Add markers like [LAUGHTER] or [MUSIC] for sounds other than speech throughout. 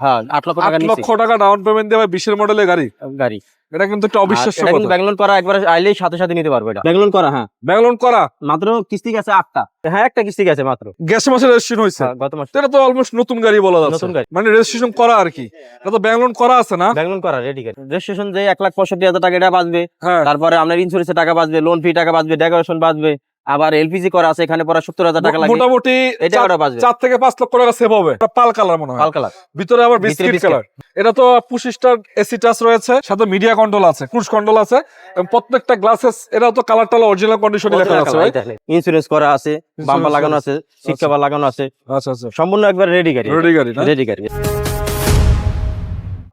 হ্যাঁ আট লক্ষ টাকা আট লক্ষ টাকা ডাউন পেমেন্ট দেওয়া বিশের মডেলের গাড়ি? গাড়ি। এটা কিন্তু একটা অবিশ্বাস্য কথা। ব্যাংলোন করা একবার আইলেই সাথে সাথে নিতে পারবে এটা। ব্যাংলোন করা হ্যাঁ। ব্যাংলোন করা? মাত্র কিস্তি গেছে আটটা। হ্যাঁ একটা কিস্তি গেছে মাত্র। গ্যাস মাসে রেজিস্ট্রেশন হয়েছে। গত মাসে। এটা তো অলমোস্ট নতুন গাড়ি বলা যাচ্ছে। নতুন গাড়ি। মানে রেজিস্ট্রেশন করা আর কি। এটা তো ব্যাংলোন করা আছে না? ব্যাংলোন করা রেডি গাড়ি রেজিস্ট্রেশন যে এক লাখ পঁয়ষট্টি হাজার টাকা এটা বাঁচবে। হ্যাঁ। তারপরে আপনার ইন্স্যুরেন্সের টাকা বাঁচবে লোন ফি টাকা বাঁচবে ডেকোরেশন বাঁচবে। আবার এলপিজি করা আছে এখানে পরে সত্তর হাজার টাকা লাগে মোটামুটি এটা চার- ওটা বাঁচবে চার থেকে পাঁচ লক্ষ টাকা সেভ হবে। পাল কালার মনে হয়। পাল কালার। ভিতরে আবার বিস্কিট কালার। এটা তো পঁচিশ স্টার এসি টাচ রয়েছে সাথে মিডিয়া কন্ট্রোল আছে ক্রুজ কন্ট্রোল আছে এবং প্রত্যেকটা গ্লাসেস এটাও তো কালার টালা অরিজিনাল কন্ডিশনে লেখা আছে ইন্স্যুরেন্স করা আছে বাম্পা Insurance লাগানো আছে। শিক্ষা বা লাগানো আছে। আচ্ছা আচ্ছা। সম্পূর্ণ একবার রেডি গাড়ি। রেডি গাড়ি না? রেডি গাড়ি।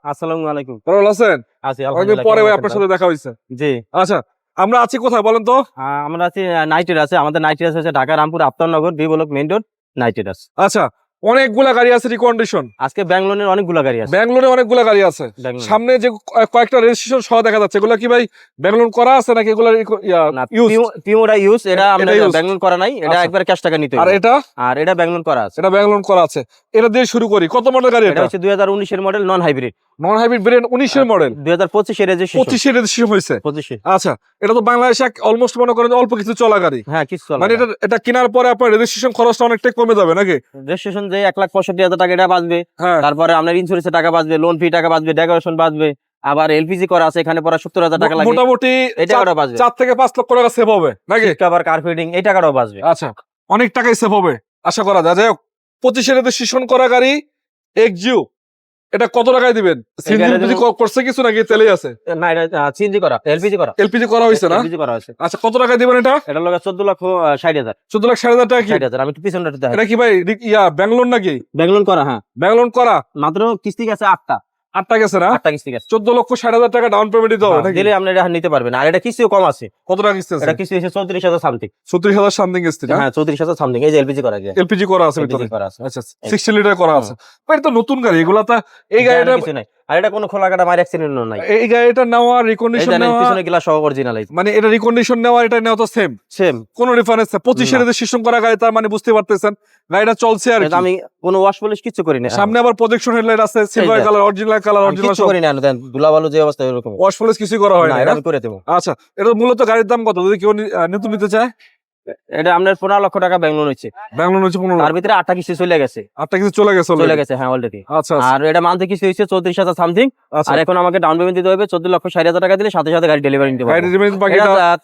আসসালামু আলাইকুম। ভালো আছেন? আছি আলহামদুলিল্লাহ পরে ভাই আপনার সাথে দেখা হয়েছে। ভাই? জি। আচ্ছা আমরা আছি কোথায় বলেন তো? আমরা আছি নাইটের আছে আমাদের নাইটের আছে হচ্ছে Dhaka Rampur Aftabnagar B block main road নাইটের আছে আচ্ছা অনেকগুলা গাড়ি আছে রিকন্ডিশন আজকে ব্যাঙ্গলোরের অনেকগুলো গাড়ি আছে। ব্যাঙ্গালোরে অনেকগুলা গাড়ি আছে। সামনে যে কয়েকটা রেজিস্ট্রেশন সহ দেখা যাচ্ছে। এগুলো কি ভাই ব্যাঙ্গালোর করা আছে নাকি এগুলো পিওরা ইউজ এটা আমরা ব্যাঙ্গলোর করা নাই। এটা আচ্ছা। একবার ক্যাশ টাকা নিতে আর এটা? আর এটা ব্যাঙ্গলোর করা আছে। এটা ব্যাঙ্গালোর করা আছে। এটা দিয়ে শুরু করি। কত মডেল গাড়ি এটা এটা? হচ্ছে দুই হাজার উনিশের model non hybrid non hybrid brain উনিশের মডেল দুই হাজার পঁচিশের রেজিস্ট্রেশন পঁচিশে রেজিস্ট্রেশন হয়েছে। পঁচিশে। আচ্ছা এটা তো বাংলাদেশে অলমোস্ট মনে করেন অল্প কিছু চলা গাড়ি। হ্যাঁ কিছু মানে এটা এটা কেনার পরে আপনার রেজিস্ট্রেশন খরচটা অনেকটাই কমে যাবে নাকি? রেজিস্ট্রেশন যে এক লাখ পঁয়ষট্টি হাজার টাকা এটা বাঁচবে। হ্যাঁ। তারপরে আপনার ইন্স্যুরেন্সের টাকা বাঁচবে লোন ফি টাকা বাঁচবে ডেকোরেশন বাঁচবে আবার এলপিজি করা আছে এখানে পরে সত্তর হাজার টাকা লাগে। মোটামুটি এটা চার- বাঁচবে। চার থেকে পাঁচ লক্ষ টাকা সেভ হবে নাকি? আবার কার ফিটিং এই টাকাটাও বাঁচবে। আচ্ছা অনেক টাকাই সেভ হবে আশা করা যায়। যাই হোক পঁচিশে রেজিস্ট্রেশন করা গাড়ি এক্সিউ এটা কত টাকায় দিবেন? সিএনজি যদি করছে কিছু নাকি তেলেই আছে? না এটা সিএনজি করা এলপিজি করা। এলপিজি করা হয়েছে না? এলপিজি করা হয়েছে আচ্ছা কত টাকায় দিবেন এটা? এটা লাগে 14 লক্ষ আহ, ষাট হাজার। চোদ্দ লাখ ষাট হাজার টাকা কি? ষাট হাজার আমি একটু পিছনটা। এটা কি ভাই ইয়া ব্যাঙ্গালোর নাকি? ব্যাঙ্গলোর করা হ্যাঁ। ব্যাঙ্গালোর করা? মাত্র কিস্তি গেছে আটটা। আটটা গেছে না? আটটা কিস্তি গেছে। চোদ্দ লক্ষ ষাট হাজার টাকা ডাউন পেমেন্ট দিতে হবে হ্যাঁ, দিলে আপনি এটা নিতে পারবেন। আর এটা কিস্তিও কম আছে। কত টাকা কিস্তি আছে? এটা কিস্তি আছে চৌত্রিশ হাজার সামথিং চৌত্রিশ হাজার সামথিং কিস্তি হ্যাঁ চৌত্রিশ হাজার সামথিং এই যে এলপিজি করা যায় এলপিজি করা আছে ভিতরে। করা আছে। আচ্ছা সিক্সটি লিটার করা আছে। এটা তো নতুন গাড়ি। এগুলা তা এই গাড়িটা কিছু নাই। আর এটা কোনো খোলা কাটা অ্যাক্সিডেন্ট নাই। এই গাড়িটা নেওয়া রিকন্ডিশন নেওয়া পিছনে সহ অরিজিনাল মানে এটা রিকন্ডিশন নেওয়া এটা নেওয়া তো সেম সেম কোনো ডিফারেন্স না। রেজিস্ট্রেশন করা গাড়ি তার মানে বুঝতে পারতেছেন গাড়িটা চলছে আর। আমি কোনো ওয়াশ পলিশ কিছু করি না সামনে আবার প্রজেকশন হেডলাইট আছে silver colour original colour original কিচ্ছু করি না দেন ধুলাবালু যে অবস্থা এরকম। ওয়াশ পলিশ কিছুই করা হয় না না এটা আমি করে দেবো। আচ্ছা এটা মূলত গাড়ির দাম কত? যদি কেউ নতুন নিতে চায়? এটা আপনার পনেরো লক্ষ টাকা ব্যাংলোন হচ্ছে হচ্ছে পনেরো তার ভিতরে আটটা কিস্তি চলে গেছে। আটটা কিছু চলে গেছে চলে গেছে হ্যাঁ অলরেডি আচ্ছা আচ্ছা, আর এটা মান্থলি কিস্তি হচ্ছে চৌত্রিশ হাজার সামথিং আচ্ছা। আর এখন আমাকে ডাউন পেমেন্ট দিতে হবে চোদ্দ লক্ষ ষাট হাজার টাকা দিলে সাথে সাথে গাড়ি ডেলিভারি নিতে পারব।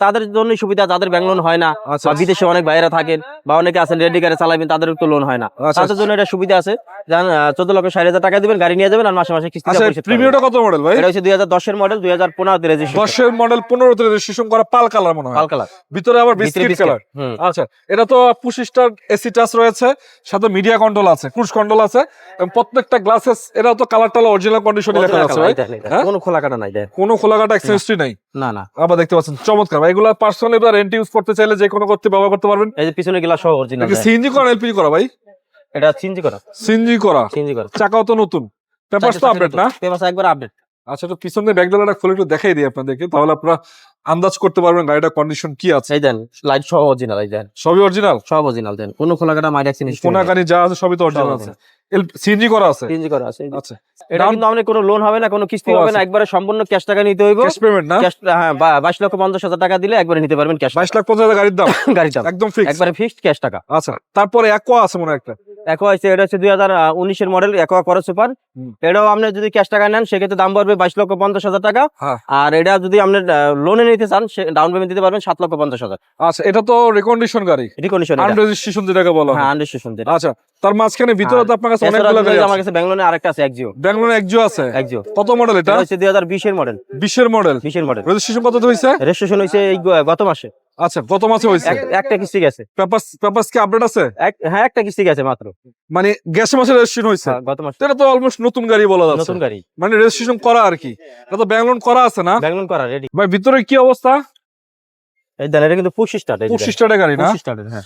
তাদের জন্য সুবিধা যাদের ব্যাংক লোন হয় না আচ্ছা বা বিদেশে অনেক বাইরে থাকেন বা অনেকে আছেন রেডি গাড়ি চালাবেন তাদের তো লোন হয় না। তাদের জন্য এটা সুবিধা আছে। জান চোদ্দ লক্ষ ষাট হাজার টাকা দিবেন গাড়ি নিয়ে যাবেন আর মাসে মাসে কিস্তি প্রিমিয়ামটা কত মডেল ভাই? এটা হচ্ছে দুই হাজার দশের মডেল দুই হাজার পনেরোতে রেজিস্ট্রেশন দশের মডেল পনেরোতে রেজিস্ট্রেশন করা পাল কালার মনে হয়। পাল কালার ভিতরে আবার বিস্কিট কালার আচ্ছা এটা তো পঁচিশটার এসি টাচ রয়েছে সাথে মিডিয়া কন্ট্রোল আছে ক্রুজ কন্ট্রোল আছে এবং প্রত্যেকটা গ্লাসেস এটাও তো কালার টালা অরিজিনাল কন্ডিশনে লেখা আছে ভাই? হ্যাঁ? কোনো খোলা কাটা নাই কোনো খোলাঘাটা এক্সচেঞ্জটি নাই? না না। আবার দেখতে পাচ্ছেন চমৎকার ভাই। এগুলো পার্সোনালি বা রেন্ট ইউজ করতে চাইলে যে কোনো করতে ব্যবহার করতে পারবেন। এই যে পিছনে গিলা সহ অরিজিনাল সিএনজি করা এলপিজি করা ভাই? এটা চিনজি করা। সিএনজি করা। চিনজি করা। চাকাও তো নতুন। পেপারস তো আপডেট না? পেপারস একবার আপডেট আচ্ছা তো পিছনে ব্যাগ ডালাটা খুলে একটু দেখাই দিই আপনাদেরকে তাহলে আপনারা আন্দাজ করতে পারবেন গাড়িটার কন্ডিশন কি আছে। এই দেন লাইট সহ অরিজিনাল এই দেন। সবই অরিজিনাল সব অরিজিনাল দেন। কোনো খোলা কাটা মাইড অ্যাক্সিডেন্ট কোনা গাড়ি যা আছে সবই তো অরিজিনাল আছে। সিএনজি করা আছে? চিনজি করা আছে আচ্ছা। এটা কিন্তু আমাদের কোনো লোন হবে না কোনো কিস্তি হবে না আচ্ছা। একবারে সম্পূর্ণ ক্যাশ টাকা নিতে হইব। ক্যাশ পেমেন্ট না? ক্যাশ হ্যাঁ বা- বাইশ লক্ষ পঞ্চাশ হাজার টাকা দিলে একবারে নিতে পারবেন ক্যাশ বাইশ লাখ পঞ্চাশ হাজার গাড়ির দাম? [LAUGHS] গাড়ির দাম। একদম ফিক্স একবারে ফিক্সড ক্যাশ টাকা। আচ্ছা তারপরে একোয়া আছে মনে একটা। একো আছে এটা হচ্ছে দুই হাজার উনিশের মডেল একো করে সুপার। এটাও আপনি যদি ক্যাশ টাকা নেন সেক্ষেত্রে দাম পড়বে বাইশ লক্ষ পঞ্চাশ হাজার টাকা। হ্যাঁ। আর এটা যদি আপনি লোনে নিতে চান ডাউন পেমেন্ট দিতে পারবেন সাত লক্ষ পঞ্চাশ হাজার। আচ্ছা এটা তো রিকন্ডিশন গাড়ি। রিকন্ডিশন আনরেজিস্ট্রেশন যেটাকে বলা হয়। হ্যাঁ আনরেজিস্ট্রেশন আচ্ছা তার মাঝখানে ভিতরে তো আপনার কাছে অনেকগুলো গাড়ি আমার কাছে ব্যাঙ্গলোরে আরেকটা আছে একজিও ব্যাঙ্গালোর একজো আছে? একজিও কত মডেল এটা? হচ্ছে দুই হাজার বিশের মডেল বিশের মডেল বিশের মডেল রেজিস্ট্রেশন কত হয়েছে? রেজিস্ট্রেশন গত মাসে। আচ্ছা গত মাসে হয়েছে। একটা কিস্তি গেছে। পেপারস পেপারস কি আপডেট আছে? হ্যাঁ একটা কিস্তি গেছে মাত্র। মানে গ্যাস মাসে রেজিস্ট্রেশন হয়েছে। হ্যাঁ, গত মাসে। এটা তো অলমোস্ট নতুন গাড়ি বলা যাচ্ছে। নতুন গাড়ি। মানে রেজিস্ট্রেশন করা আর কি। এটা তো করা আছে না? ব্যাঙ্গলোর করা রেডি ভাই ভিতরে কি অবস্থা? এই এটা কিন্তু পুশ স্টার্ট গাড়ি না? পুশ স্টার্টের হ্যাঁ।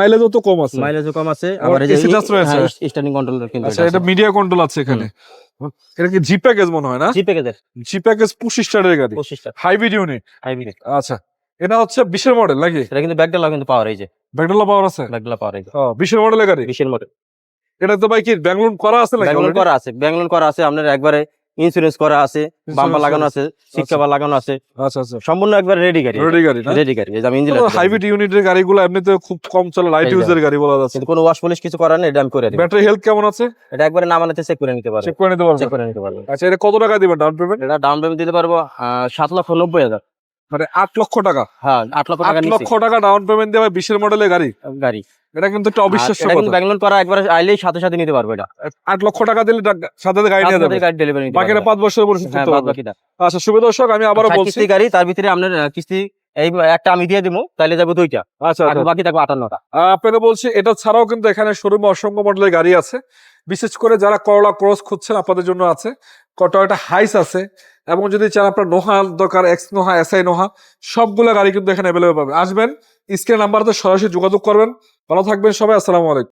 মাইলেজও তো কম আছে। মাইলেজও কম আছে। আবার আবার এই যে রয়েছে। স্টার্টিং কন্ট্রোল কিন্তু আচ্ছা এটা মিডিয়া কন্ট্রোল আছে এখানে। এটা কি জি প্যাকেজ মনে হয় না? জি প্যাকেজের জি প্যাকেজ পঁচিশ টাকার গাড়ি। পঁচিশ টাকা হাইব্রিড ইউনিট হাইব্রিড আচ্ছা এটা হচ্ছে বিশের মডেল নাকি? এটা কিন্তু ব্যাকডালা কিন্তু পাওয়ার এই যে। ব্যাকডালা পাওয়ার আছে? ব্যাকডালা পাওয়ার এই যে। বিশের মডেলের গাড়ি? বিশের মডেল এটা তো ভাই কি ব্যাংলোন করা আছে নাকি ব্যাঙ্গলোর করা আছে ব্যাঙ্গলোর করা আছে আপনার একবারে ইন্স্যুরেন্স করা আছে বাম্পার লাগানো আছে। শিক্ষাবার লাগানো আছে। আচ্ছা আচ্ছা। সম্পূর্ণ একবার রেডি গাড়ি। রেডি গাড়ি না? রেডি গাড়ি এই যে আমি ইঞ্জিন হাইব্রিড ইউনিটের গাড়িগুলো এমনিতে খুব কম চলে লাইট। ইউজের গাড়ি বলা যাচ্ছে। কোনো ওয়াশ পলিশ কিছু করার নেই এটা আমি করে দিই ব্যাটারি হেলথ কেমন আছে? এটা একবারে নামানাতে চেক করে নিতে পারবে। চেক করে নিতে পারবে। চেক করে নিতে পারবে। আচ্ছা এটা কত টাকা দিবেন ডাউন পেমেন্ট এটা ডাউন পেমেন্ট দিতে পারব আহ, সাত লক্ষ নব্বই হাজার। মানে আট লক্ষ টাকা। হ্যাঁ আট লক্ষ টাকা লক্ষ টাকা ডাউন পেমেন্ট দেওয়া বিশের মডেলের গাড়ি। গাড়ি। এটা কিন্তু একটা অবিশ্বাস্য কথা। ব্যাঙ্গলোর করা একবারে আইলেই সাথে সাথে নিতে পারব এটা। আট লক্ষ টাকা দিলে সাথে সাথে গাড়ি নিয়ে যাবে। গাড়ি ডেলিভারি বাকিটা পাঁচ বছর হ্যাঁ করতে হবে আচ্ছা শুভ দর্শক আমি আবারও বলছি কিস্তি গাড়ি তার ভিতরে আপনার কিস্তি এই একটা আমি দিয়ে দিবো তাহলে যাব দুইটা। আচ্ছা আচ্ছা। বাকি থাকবে আটান্নটা। আপনাকে বলছি এটা ছাড়াও কিন্তু এখানে শোরুমে অসংখ্য মডেলের গাড়ি আছে। বিশেষ করে যারা করলা ক্রস খুঁজছেন, আপনাদের জন্য আছে। টয়োটা হাইস আছে, এবং যদি চান আপনার নোহা দরকার, x Noha S I Noha, সবগুলো গাড়ি কিন্তু এখানে অ্যাভেলেবেল পাবেন। আসবেন, স্ক্রিন নাম্বারতে সরাসরি যোগাযোগ করবেন। ভালো থাকবেন সবাই, আসসালামু আলাইকুম।